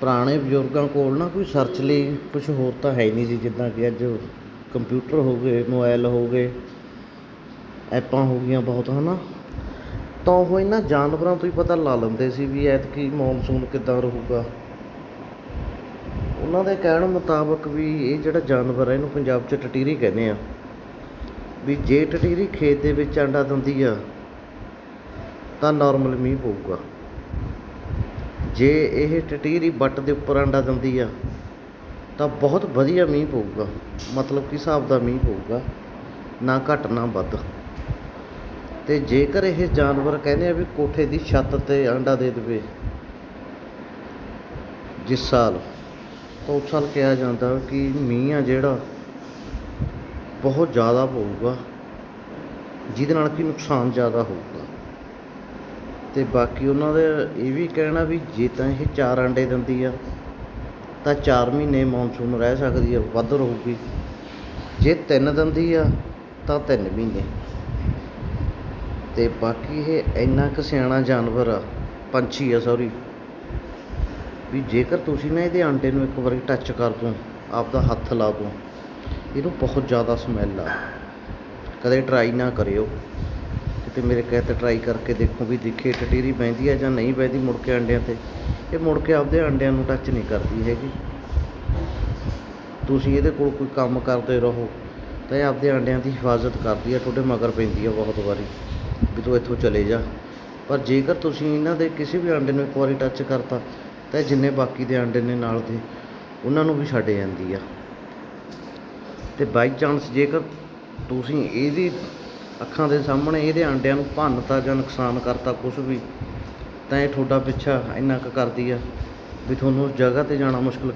ਪੁਰਾਣੇ ਬਜ਼ੁਰਗਾਂ ਕੋਲ ਨਾ ਕੋਈ ਸਰਚ ਲਈ ਕੁਝ ਹੋਰ ਤਾਂ ਹੈ ਨਹੀਂ ਸੀ, ਜਿੱਦਾਂ ਕਿ ਅੱਜ ਕੰਪਿਊਟਰ ਹੋ ਗਏ ਮੋਬਾਈਲ ਹੋ ਗਏ, ਐਪਾਂ ਹੋ ਗਈਆਂ ਬਹੁਤ, ਹਨਾ? ਤਾਂ ਉਹ ਇਹਨਾਂ ਜਾਨਵਰਾਂ ਤੋਂ ਹੀ ਪਤਾ ਲਾ ਲੈਂਦੇ ਸੀ ਵੀ ਐਤਕੀ ਮੌਨਸੂਨ ਕਿੱਦਾਂ ਰਹੂਗਾ। ਉਹਨਾਂ ਦੇ ਕਹਿਣ ਮੁਤਾਬਕ ਵੀ ਇਹ ਜਿਹੜਾ ਜਾਨਵਰ ਹੈ ਇਹਨੂੰ ਪੰਜਾਬ 'ਚ ਟਟੀਰੀ ਕਹਿੰਦੇ ਆ। ਵੀ ਜੇ ਟਟੀਰੀ ਖੇਤ ਦੇ ਵਿੱਚ ਅੰਡਾ ਦਿੰਦੀ ਆ, ਤਾਂ ਨਾਰਮਲ ਮੀਂਹ ਪਊਗਾ। ਜੇ ਇਹ ਟਟੀਰੀ ਬੱਟ ਦੇ ਉੱਪਰ ਅੰਡਾ ਦਿੰਦੀ ਆ, ਤਾਂ ਬਹੁਤ ਵਧੀਆ ਮੀਂਹ ਪਊਗਾ। ਮਤਲਬ ਕਿ ਹਿਸਾਬ ਦਾ ਮੀਂਹ ਪਊਗਾ। ਨਾ ਘੱਟ, ਨਾ ਵੱਧ। ਤੇ ਜੇਕਰ ਇਹ ਜਾਨਵਰ ਕਹਿੰਦੇ ਆ ਵੀ ਕੋਠੇ ਦੀ ਛੱਤ ਤੇ ਅੰਡਾ ਦੇ ਦੇਵੇ, ਜਿਸ ਸਾਲ, ਤਾਂ ਉਸ ਸਾਲ ਕਿਹਾ ਜਾਂਦਾ ਕਿ ਮੀਂਹ ਆ ਜਿਹੜਾ, ਬਹੁਤ ਜ਼ਿਆਦਾ ਪਊਗਾ, ਜਿਹਦੇ ਨਾਲ ਕਿ ਨੁਕਸਾਨ ਜ਼ਿਆਦਾ ਹੋਊਗਾ। ਤੇ ਬਾਕੀ ਉਹਨਾਂ ਦਾ ਇਹ ਵੀ ਕਹਿਣਾ ਵੀ ਜੇ ਤਾਂ ਇਹ ਚਾਰ ਅੰਡੇ ਦਿੰਦੀ ਆ, ਤਾਂ ਚਾਰ ਮਹੀਨੇ ਮੌਨਸੂਨ ਰਹਿ ਸਕਦੀ ਆ, ਵੱਧ ਰਹੂਗੀ। ਜੇ ਤਿੰਨ ਦਿੰਦੀ ਆ, ਤਾਂ ਤਿੰਨ ਮਹੀਨੇ। ਤੇ ਬਾਕੀ ਇਹ ਇੰਨਾ ਕੁ ਸਿਆਣਾ ਜਾਨਵਰ ਆ, ਪੰਛੀ ਆ ਸੌਰੀ। ਵੀ ਜੇਕਰ ਤੁਸੀਂ ਨਾ ਇਹਦੇ ਆਂਡੇ ਨੂੰ ਇੱਕ ਵਾਰੀ ਟੱਚ ਕਰ ਦੋ, ਆਪਦਾ ਹੱਥ ਲਾ ਦੋ, ਇਹਨੂੰ ਬਹੁਤ ਜ਼ਿਆਦਾ ਸਮੈਲ ਆ। ਕਦੇ ਟਰਾਈ ਨਾ ਕਰਿਓ। ਕਿਤੇ ਮੇਰੇ ਕਹਿ ਤੇ ਟਰਾਈ ਕਰਕੇ ਦੇਖੋ ਵੀ ਦੇਖੇ ਟਟੀਰੀ ਬਹਿੰਦੀ ਆ ਜਾਂ ਨਹੀਂ ਬਹਿੰਦੀ ਮੁੜ ਕੇ ਅੰਡਿਆਂ ਤੇ। ਇਹ ਮੁੜ ਕੇ ਆਪਦੇ ਅੰਡਿਆਂ ਨੂੰ ਟੱਚ ਨਹੀਂ ਕਰਦੀ ਹੈਗੀ। ਤੁਸੀਂ ਇਹਦੇ ਕੋਲ ਕੋਈ ਕੰਮ ਕਰਦੇ ਰਹੋ, ਤਾਂ ਇਹ ਆਪਦੇ ਅੰਡਿਆਂ ਦੀ ਹਿਫਾਜ਼ਤ ਕਰਦੀ ਆ, ਤੁਹਾਡੇ ਮਗਰ ਪੈਂਦੀ ਆ ਬਹੁਤ ਵਾਰੀ, ਵੀ ਤੂੰ ਇੱਥੋਂ ਚਲੇ ਜਾ। ਪਰ ਜੇਕਰ ਤੁਸੀਂ ਇਹਨਾਂ ਦੇ ਕਿਸੇ ਵੀ ਅੰਡੇ ਨੂੰ ਇੱਕ ਵਾਰੀ ਟੱਚ ਕਰਤਾ, ਤਾਂ ਇਹ ਜਿੰਨੇ ਬਾਕੀ ਦੇ ਅੰਡੇ ਨੇ ਨਾਲ ਦੇ, ਉਹਨਾਂ ਨੂੰ ਵੀ ਛੱਡ ਜਾਂਦੀ ਆ। ਤੇ ਬਾਈ ਚਾਂਸ ਜੇਕਰ ਤੁਸੀਂ ਇਹਦੀ ਅੱਖਾਂ ਦੇ ਸਾਹਮਣੇ ਇਹਦੇ ਆਂਡਿਆਂ ਨੂੰ ਭੰਨਤਾ ਜਾਂ ਨੁਕਸਾਨ ਕਰਤਾ ਕੁਝ ਵੀ, ਤਾਂ ਇਹ ਤੁਹਾਡਾ ਪਿੱਛਾ ਇੰਨਾ ਕੁ ਕਰਦੀ ਆ ਵੀ ਤੁਹਾਨੂੰ ਉਸ ਜਗ੍ਹਾ ਤੇ ਜਾਣਾ ਮੁਸ਼ਕਿਲ